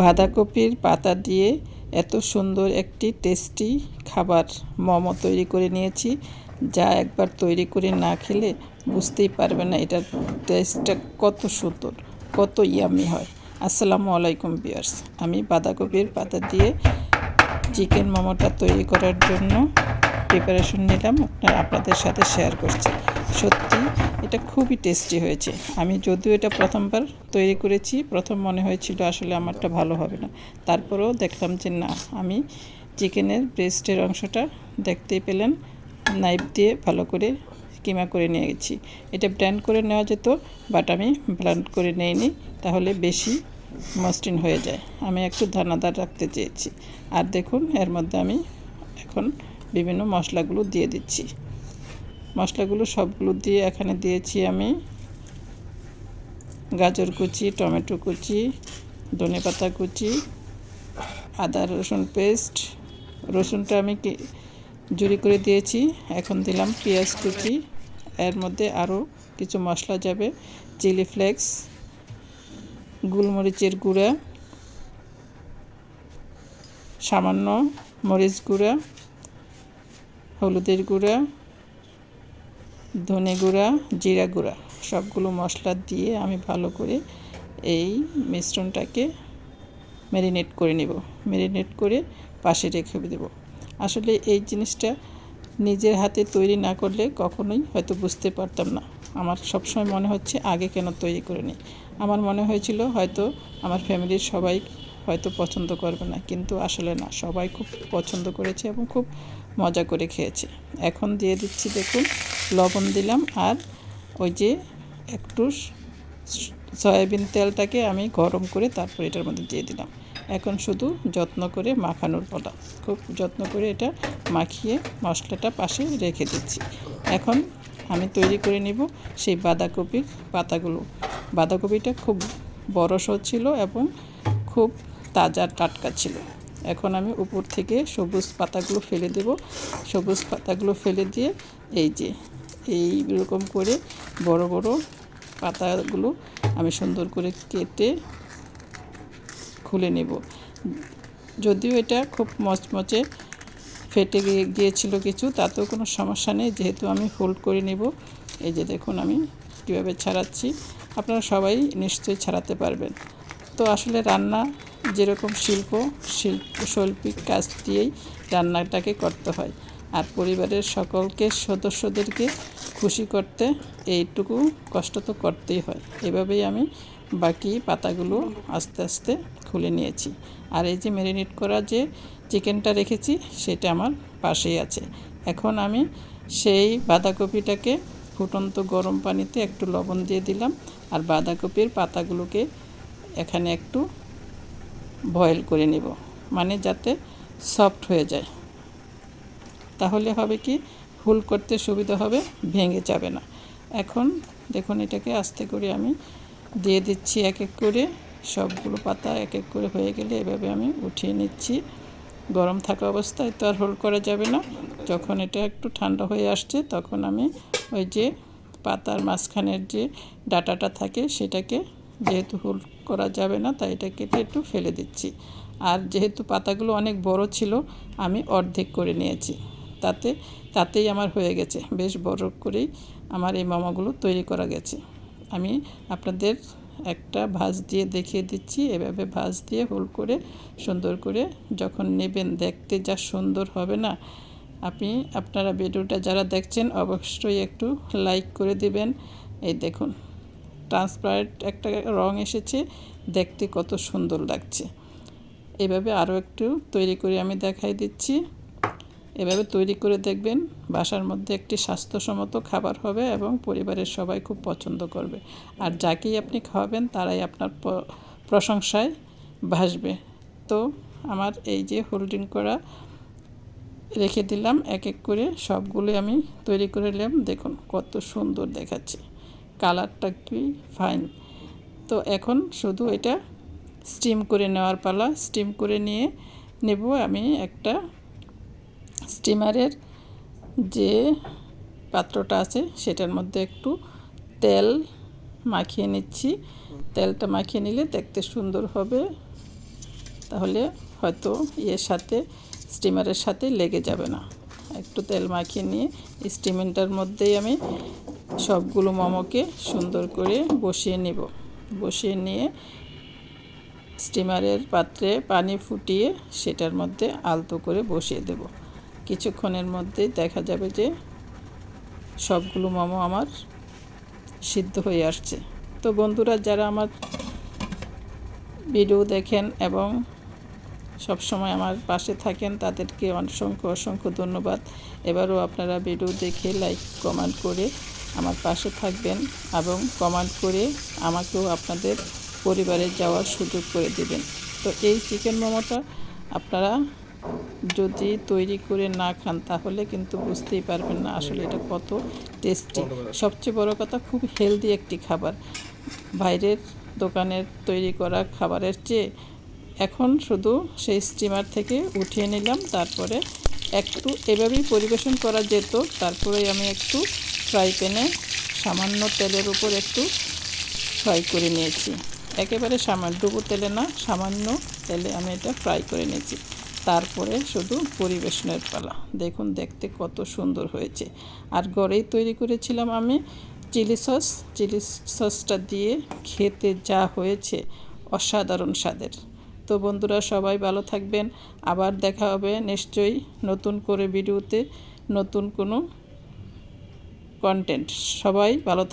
বাঁধাকপির পাতা দিয়ে এত সুন্দর একটি টেস্টি খাবার মোমো তৈরি করে নিয়েছি, যা একবার তৈরি করে না খেলে বুঝতেই পারবে না এটার টেস্টটা কত সুন্দর, কত ইয়ামি হয়। আসসালামু আলাইকুম বিয়ার্স আমি বাঁধাকপির পাতা দিয়ে চিকেন মোমোটা তৈরি করার জন্য প্রিপারেশন নিলাম। আপনাদের সাথে শেয়ার করছি। সত্যি, এটা খুবই টেস্টি হয়েছে। আমি যদিও এটা প্রথমবার তৈরি করেছি, প্রথম মনে হয়েছিল আসলে আমারটা ভালো হবে না। তারপরেও দেখলাম যে না, আমি চিকেনের ব্রেস্টের অংশটা দেখতেই পেলেন নাইফ দিয়ে ভালো করে কিমা করে নিয়ে গেছি এটা ব্ল্যান্ড করে নেওয়া যেত বাট আমি ব্ল্যান্ড করে নেইনি, তাহলে বেশি মসৃণ হয়ে যায়। আমি একটু দানাদার রাখতে চেয়েছি। আর দেখুন, এর মধ্যে আমি এখন বিভিন্ন মশলাগুলো দিয়ে দিচ্ছি। মশলাগুলো সবগুলো দিয়ে এখানে দিয়েছি আমি গাজর কুচি, টমেটো কুচি ধনে পাতা কুচি, আদা, রসুন পেস্ট। রসুনটা আমি জুড়ি করে দিয়েছি। এখন দিলাম পেঁয়াজ কুচি। এর মধ্যে আরও কিছু মশলা যাবে, চিলি ফ্লেক্স, গোলমরিচের গুঁড়া, সামান্য মরিচ গুঁড়া, হলুদের গুঁড়া ধনে গুঁড়া, জিরা গুঁড়া, সবগুলো মশলা দিয়ে আমি ভালো করে এই মিশ্রণটাকে ম্যারিনেট করে নেব। ম্যারিনেট করে পাশে রেখে দেব। আসলে এই জিনিসটা নিজের হাতে তৈরি না করলে কখনোই হয়তো বুঝতে পারতাম না। আমার সবসময় মনে হচ্ছে আগে কেন তৈরি করে নিই আমার মনে হয়েছিল হয়তো আমার ফ্যামিলির সবাই হয়তো পছন্দ করবে না, কিন্তু আসলে না। সবাই খুব পছন্দ করেছে এবং খুব মজা করে খেয়েছে। এখন দিয়ে দিচ্ছি, দেখুন, লবণ দিলাম আর ওই যে একটু সয়াবিন তেলটাকে আমি গরম করে তারপর এটার মধ্যে দিয়ে দিলাম। এখন শুধু যত্ন করে মাখানোর পালা খুব যত্ন করে এটা মাখিয়ে মশলাটা পাশে রেখে দিচ্ছি। এখন আমি তৈরি করে নিব সেই বাঁধাকপির পাতাগুলো। বাঁধাকপিটা খুব বড় ছিল এবং খুব তাজা টাটকা ছিল। এখন আমি উপর থেকে সবুজ পাতাগুলো ফেলে দেব। সবুজ পাতাগুলো ফেলে দিয়ে এই যে, এই রকম করে বড় বড় পাতাগুলো আমি সুন্দর করে কেটে খুলে নেব। যদিও এটা খুব মচমচে ফেটে গিয়ে গিয়েছিল কিছু, তাতেও কোনো সমস্যা নেই। যেহেতু আমি হোল্ড করে নেব, এই যে দেখুন আমি কীভাবে ছাড়াচ্ছি। আপনারা সবাই নিশ্চয়ই ছাড়াতে পারবেন। তো আসলে রান্না যেরকম শিল্প শিল্প, শৈল্পিক কাজ দিয়েই রান্নাটাকে করতে হয়। আর পরিবারের সকলকে, সদস্যদেরকে খুশি করতে এইটুকু কষ্ট তো করতেই হয়। এভাবেই আমি বাকি পাতাগুলো আস্তে আস্তে খুলে নিয়েছি। আর এই যে ম্যারিনেট করা যে চিকেনটা রেখেছি, সেটা আমার পাশেই আছে। এখন আমি সেই বাঁধাকপিটাকে ফুটন্ত গরম পানিতে একটু লবণ দিয়ে দিলাম। আর বাঁধাকপির পাতাগুলোকে এখানে একটু বয়েল করে নেব। মানে যাতে সফট হয়ে যায়। তাহলে হবে কি ফুল করতে সুবিধা হবে, ভেঙে যাবে না। এখন দেখুন এটাকে আস্তে করে আমি দিয়ে দিচ্ছি এক এক করে। সবগুলো পাতা এক এক করে হয়ে গেলে এভাবে আমি উঠিয়ে নিচ্ছি। গরম থাকা অবস্থায় তো আর হোল্ড করা যাবে না। যখন এটা একটু ঠান্ডা হয়ে আসছে, তখন আমি ওই যে পাতার মাঝখানের যে ডাটাটা থাকে, সেটাকে যেহেতু হোল্ড করা যাবে না, তাই এটা কেটে একটু ফেলে দিচ্ছি। আর যেহেতু পাতাগুলো অনেক বড় ছিল, আমি অর্ধেক করে নিয়েছি। তাতে, তাতেই আমার হয়ে গেছে। বেশ বড় করেই আমার এই মামাগুলো তৈরি করা গেছে। আমি আপনাদের একটা ভাজ দিয়ে দেখিয়ে দিচ্ছি। এভাবে ভাজ দিয়ে হোল করে, সুন্দর করে যখন নেবেন, দেখতে যা সুন্দর হবে না, আপনি, আপনারা ভিডিওটা যারা দেখছেন, অবশ্যই একটু লাইক করে দিবেন। এই দেখুন। ট্রান্সপারেন্ট একটা রং এসেছে, দেখতে কত সুন্দর লাগছে। এভাবে আরও একটু তৈরি করে আমি দেখাই দিচ্ছি। এভাবে তৈরি করে দেখবেন, বাসার মধ্যে একটি স্বাস্থ্যসম্মত খাবার হবে এবং পরিবারের সবাই খুব পছন্দ করবে। আর যাকেই আপনি খাওয়াবেন, তারাই আপনার প্রশংসায় ভাসবে। তো আমার এই যে হোল্ডিং করা রেখে দিলাম, এক এক করে সবগুলো আমি তৈরি করে নিলাম। দেখুন কত সুন্দর দেখাচ্ছে। কালারটা কি? ফাইন তো এখন শুধু এটা স্টিম করে নেওয়ার পালা। স্টিম করে নিয়ে নেব আমি একটা স্টিমারের যে পাত্রটা আছে, সেটার মধ্যে একটু তেল মাখিয়ে নিচ্ছি। তেলটা মাখিয়ে নিলে দেখতে সুন্দর হবে। তাহলে হয়তো ইয়ের সাথে স্টিমারের সাথে লেগে যাবে না। একটু তেল মাখিয়ে নিয়ে স্টিমেন্টার মধ্যেই আমি সবগুলো মোমোকে সুন্দর করে বসিয়ে নিব। বসিয়ে নিয়ে স্টিমারের পাত্রে পানি ফুটিয়ে সেটার মধ্যে আলতো করে বসিয়ে দেব। কিছুক্ষণের মধ্যে দেখা যাবে যে সবগুলো মোমো আমার সিদ্ধ হয়ে আসছে। তো বন্ধুরা, যারা আমার ভিডিও দেখেন এবং সব সময় আমার পাশে থাকেন, তাদেরকে অসংখ্য অসংখ্য ধন্যবাদ। এবারও আপনারা ভিডিও দেখে, লাইক, কমেন্ট করে আমার পাশে থাকবেন এবং কমেন্ট করে আমাকেও আপনাদের পরিবারে যাওয়ার সুযোগ করে দিবেন। তো এই চিকেন মোমোটা আপনারা যদি তৈরি করে না খান, তাহলে কিন্তু বুঝতেই পারবেন না আসলে এটা কত টেস্টি। সবচেয়ে বড় কথা, খুব হেলদি একটি খাবার। বাইরের দোকানের তৈরি করা খাবারের চেয়ে এখন শুধু সেই স্টিমার থেকে উঠিয়ে নিলাম, তারপরে একটু এভাবেই পরিবেশন করা যেত। তারপরে আমি একটু ফ্রাই প্যানে সামান্য তেলের উপর একটু ফ্রাই করে নিয়েছি। একেবারে সামান্য ডুবো তেলে না, সামান্য তেলে আমি এটা ফ্রাই করে নিয়েছি। তারপরে শুধু পরিবেশনের পালা। দেখুন, দেখতে কত সুন্দর হয়েছে। আর গড়েই তৈরি করেছিলাম আমি চিলি সস। চিলি সসটা দিয়ে খেতে যা হয়েছে, অসাধারণ স্বাদের। তো বন্ধুরা, সবাই ভালো থাকবেন। আবার দেখা হবে নিশ্চয়ই নতুন করে ভিডিওতে, নতুন কোনো কন্টেন্ট সবাই ভালো